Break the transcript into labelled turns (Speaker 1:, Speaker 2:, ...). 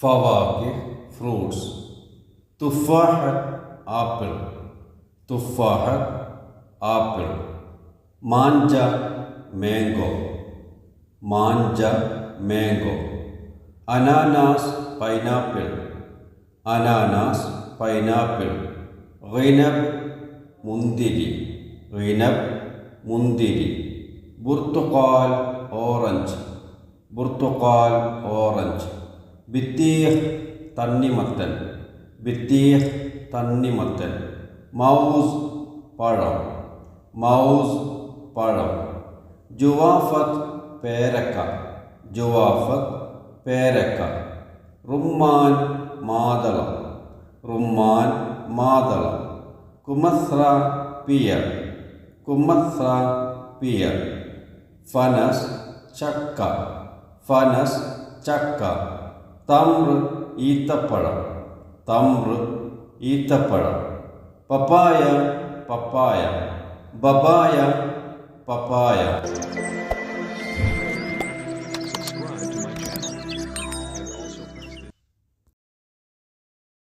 Speaker 1: ഫവാക്കി fruits തുഫാഹ apple തുഫാഹ apple മാഞ്ച മാംഗോ മാഞ്ച മാംഗോ അനാനാസ് പൈനാപ്പിൾ അനാനാസ് പൈനാപ്പിൾ ഗൈനബ് മുന്തിരി ഗൈനബ് മുന്തിരി ബുർത്തുക്കാൽ ഓറഞ്ച് ബുർത്തുക്കാൽ ഓറഞ്ച് ബിത്തീഹ് തണ്ണിമത്തൻ ബിത്തീഹ് തണ്ണിമത്തൻ മൗസ് പഴം മൗസ് പഴം ജുവാഫത്ത് പേരക്ക ജുവാഫത്ത് പേരക്ക റുമ്മാൻ മാതളം റുമ്മാൻ മാതളം കുമസ്ര പിയർ കുമസ്ര പിയർ ഫനസ് ചക്ക ഫനസ് ചക്ക. തമ്ര് ഈത്തപ്പഴം. തമ്ര് ഈത്തപ്പഴം. പപ്പായ പപ്പായ. ബബായ പപ്പായ.